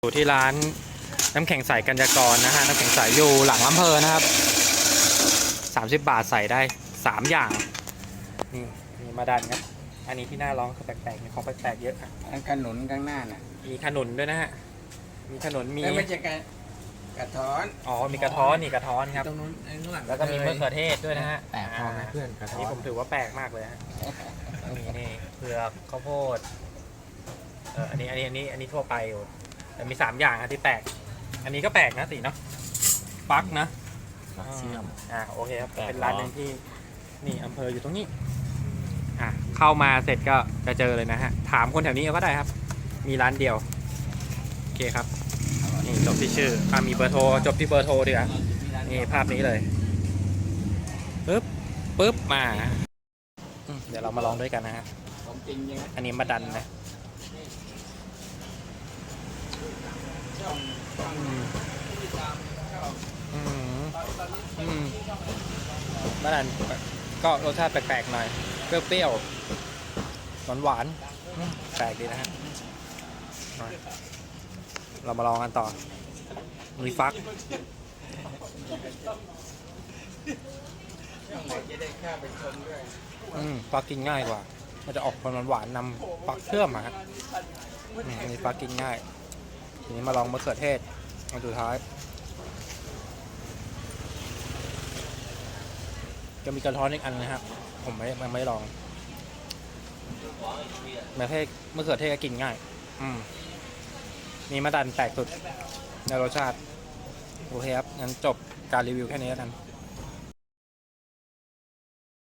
อยู่ที่ร้านน้ำแข็งใสกัญญากรนะฮะน้ำแข็งใสอยู่หลังลำเพอนะครับ 30 บาทใส่ได้ 3 อย่าง นี่มีมาดันครับ อันนี้ที่น่าร้องคือแปลกๆมีของแปลกๆเยอะอะอันขนุนข้างหน้าน่ะมีขนุนด้วยนะฮะมีขนุนมีเอ้ยไม่ใช่กระกระท้อนอ๋อมีกระท้อนนี่กระท้อนครับ ตรงนู้นไอ้ข้างหลังแล้วก็มีมะเขือเทศด้วยนะฮะแปลกพอไหมเพื่อนกระท้อนี่นผมถือว่าแปลกมากเลยฮะมีนี่เผือกข้าวโพดเอออันนี้อันนี้อันนี้อันนี้ทั่วไปอยู่ แต่มีสามอย่างอะที่แปลกอันนี้ก็แปลกนะตีเนาะปักนะเชื่อมอ่าโอเคครับแปลกเป็นร้านเหรอหนึ่งที่นี่อำเภออยู่ตรงนี้ อะเข้ามาเสร็จก็จะเจอเลยนะฮะ ถามคนแถวนี้ก็ได้ครับ มีร้านเดียว โอเคครับ นี่จบที่ชื่ออะมีเบอร์โทร จบที่เบอร์โทรดีกว่านี่ภาพนี้เลยปึ๊บปึ๊บมาอืมเดี๋ยวเรามาลองด้วยกันนะฮะ ของจริงยังไงอันนี้มาดันนะ ช่องช่อง อืม ที่ตามช่อง อืม ตอนนี้ อืมมาดันก็รสชาติแปลกๆหน่อย เปรี้ยวๆหวานๆอืมแปลกดีนะฮะเรามาลองกันต่อ มีฟักจะได้ข้าไปชมด้วยอืมฟักกินง่ายกว่า มันจะออกความหวานนำฟักเชื่อมอะฮะอันนี้ฟักกินง่าย ทีนี้มาลองมะเขือเทศอันสุดท้าย จะมีกระท้อนอีกอันนะครับ ผมไม่ยังไม่ลองมะเขือเทศมะเขือเทศก็กินง่าย อืมนี่มาดันแตกสุดในรสชาติ โอเคครับ งั้นจบการรีวิวแค่นี้แล้วกัน